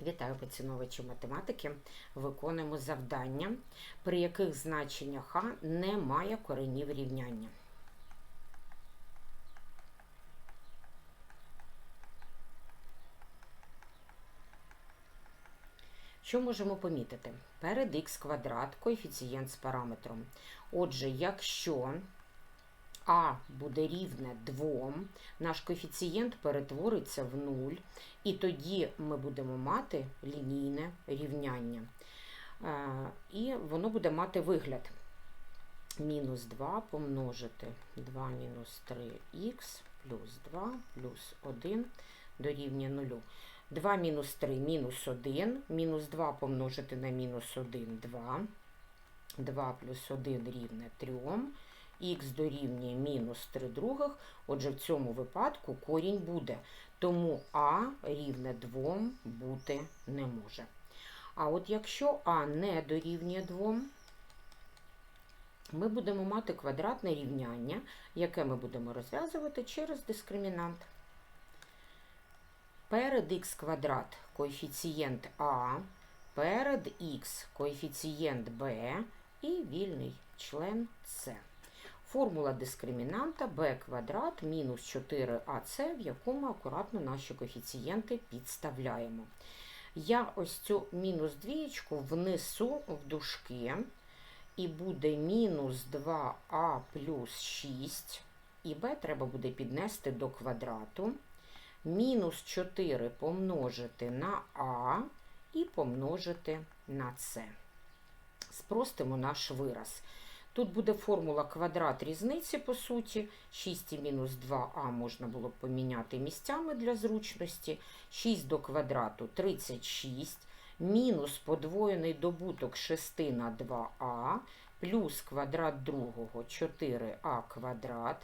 Вітаю поціновувачі математики. Виконуємо завдання, при яких значення х не має коренів рівняння. Що можемо помітити? Перед х квадрат коефіцієнт з параметром. Отже, якщо а буде рівне 2, наш коефіцієнт перетвориться в 0, і тоді ми будемо мати лінійне рівняння. Е, І воно буде мати вигляд. Мінус 2 помножити 2 мінус 3х плюс 2 плюс 1 дорівнює 0. 2 мінус 3 мінус 1, мінус 2 помножити на мінус 1 2. 2 плюс 1 рівне 3 х дорівнює мінус 3 других, отже, в цьому випадку корінь буде. Тому а рівне 2 бути не може. А от якщо а не дорівнює 2, ми будемо мати квадратне рівняння, яке ми будемо розв'язувати через дискримінант. Перед х квадрат коефіцієнт а, перед х коефіцієнт b і вільний член С. Формула дискримінанта b квадрат мінус 4ac, в якому акуратно наші коефіцієнти підставляємо. Я ось цю мінус двієчку внесу в дужки, і буде мінус 2а плюс 6, і b треба буде піднести до квадрату. Мінус 4 помножити на а і помножити на c. Спростимо наш вираз. Тут буде формула квадрат різниці, по суті. 6 і мінус 2а можна було б поміняти місцями для зручності. 6 до квадрату 36, мінус подвоєний добуток 6 на 2а, плюс квадрат другого 4а квадрат,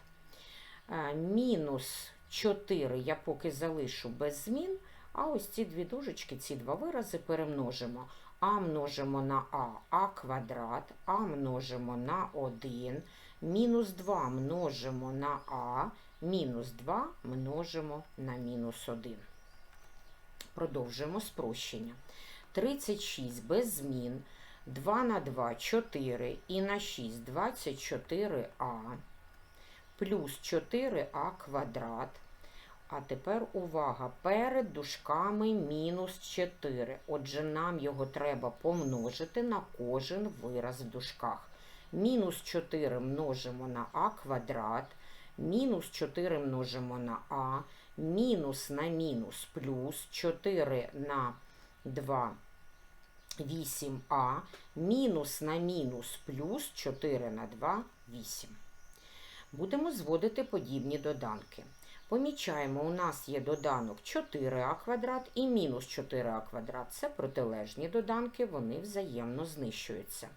е, мінус 4 я поки залишу без змін, а ось ці дві дужечки, ці два вирази перемножимо а множимо на а, а квадрат, а множимо на 1, мінус 2 множимо на а, мінус 2 множимо на мінус 1. Продовжуємо спрощення. 36 без змін, 2 на 2 4 і на 6 24а, плюс 4а квадрат. А тепер увага, перед дужками мінус 4. Отже, нам його треба помножити на кожен вираз в дужках. Мінус 4 множимо на а квадрат, мінус 4 множимо на а, мінус на мінус плюс 4 на 2 8а, мінус на мінус плюс 4 на 2 8. Будемо зводити подібні доданки. Помічаємо, у нас є доданок 4а квадрат і мінус 4а квадрат. Це протилежні доданки, вони взаємно знищуються.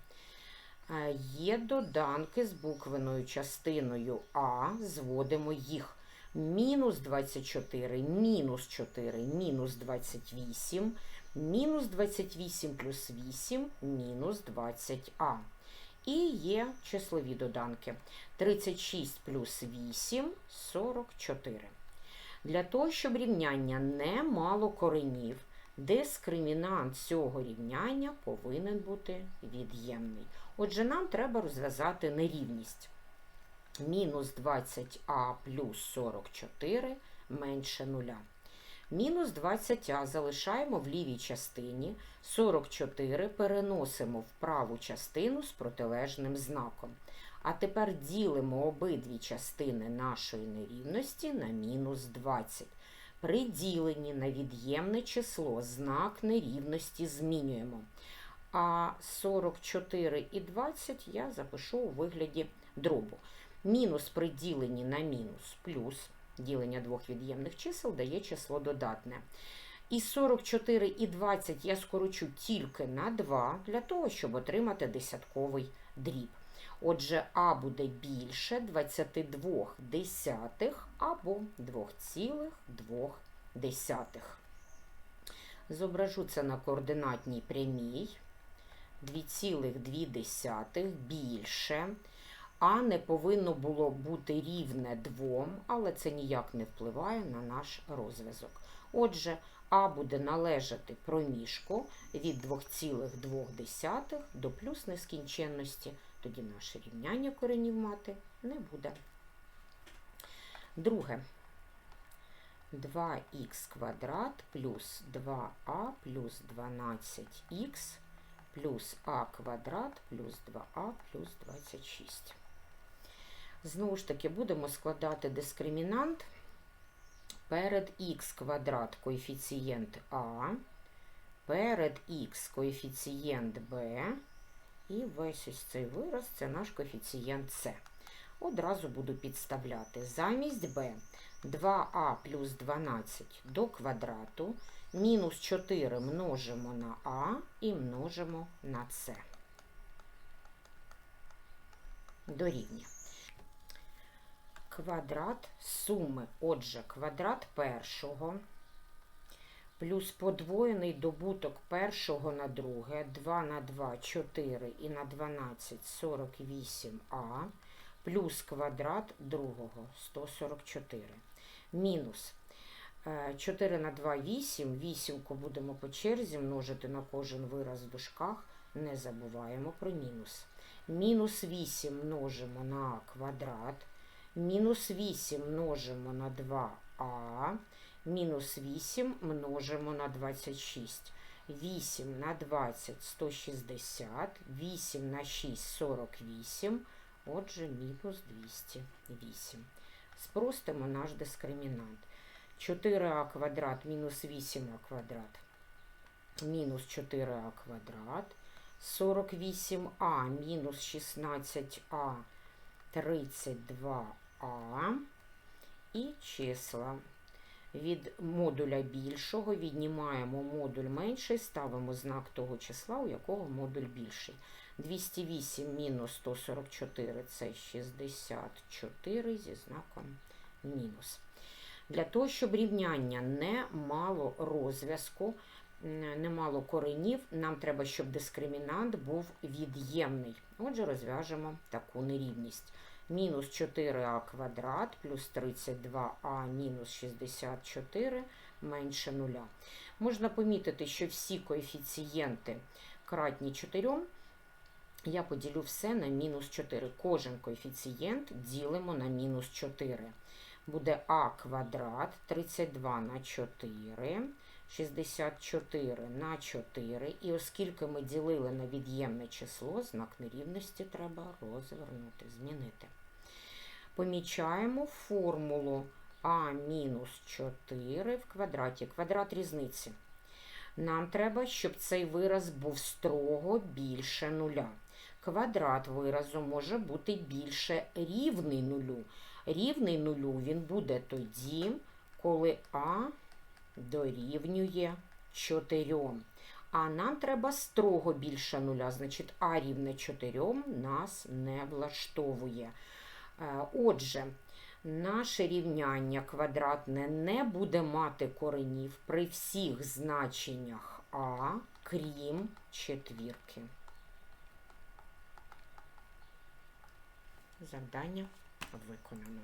Е, є доданки з буквеною частиною А, зводимо їх. Мінус 24, мінус 4, мінус 28, мінус 28 плюс 8, мінус 20а. І є числові доданки. 36 плюс 8 44. Для того, щоб рівняння не мало коренів, дискримінант цього рівняння повинен бути від'ємний. Отже, нам треба розв'язати нерівність. Мінус 20а плюс 44 менше нуля. Мінус 20а залишаємо в лівій частині, 44 переносимо в праву частину з протилежним знаком. А тепер ділимо обидві частини нашої нерівності на мінус 20. При діленні на від'ємне число знак нерівності змінюємо. А 44 і 20 я запишу у вигляді дробу. Мінус при діленні на мінус плюс ділення двох від'ємних чисел дає число додатне. І 44 і 20 я скорочу тільки на 2 для того, щоб отримати десятковий дріб. Отже, А буде більше 22 десятих або 2,2 десятих. Зображу це на координатній прямій. 2,2 більше. А не повинно було бути рівне 2, але це ніяк не впливає на наш розв'язок. Отже, А буде належати проміжку від 2,2 до плюс нескінченності. Тоді наше рівняння коренів мати не буде. Друге. 2х квадрат плюс 2а плюс 12х плюс а квадрат плюс 2а плюс 26. Знову ж таки, будемо складати дискримінант перед х квадрат коефіцієнт а, перед х коефіцієнт b, і весь ось цей вираз це наш коефіцієнт С. Одразу буду підставляти замість b 2а плюс 12 до квадрату, мінус 4 множимо на а і множимо на С. Дорівнює. Квадрат суми, отже, квадрат першого плюс подвоєний добуток першого на друге, 2 на 2 – 4 і на 12 – 48а, плюс квадрат другого 144. Мінус е, 4 на 2 – 8, вісімку будемо по черзі множити на кожен вираз в дужках, не забуваємо про мінус. Мінус 8 множимо на квадрат, мінус 8 множимо на 2а, мінус 8 множимо на 26. 8 на 20 – 160, 8 на 6 – 48, отже, мінус 208. Спростимо наш дискримінант. 4а квадрат мінус 8а квадрат мінус 4а квадрат, 48а мінус 16а 32а і числа. Від модуля більшого віднімаємо модуль менший, ставимо знак того числа, у якого модуль більший. 208 мінус 144 це 64 зі знаком мінус. Для того, щоб рівняння не мало розв'язку, не мало коренів, нам треба, щоб дискримінант був від'ємний. Отже, розв'яжемо таку нерівність. Мінус 4а квадрат плюс 32а мінус 64 менше нуля. Можна помітити, що всі коефіцієнти кратні 4, я поділю все на мінус 4. Кожен коефіцієнт ділимо на мінус 4. Буде а квадрат 32 на 4, 64 на 4. І оскільки ми ділили на від'ємне число, знак нерівності треба розвернути, змінити. Помічаємо формулу а мінус 4 в квадраті. Квадрат різниці. Нам треба, щоб цей вираз був строго більше нуля. Квадрат виразу може бути більше рівний нулю. Рівний нулю він буде тоді, коли А дорівнює 4. А нам треба строго більше нуля, значить А рівне 4 нас не влаштовує. Е, отже, наше рівняння квадратне не буде мати коренів при всіх значеннях А, крім четвірки. Завдання виконано.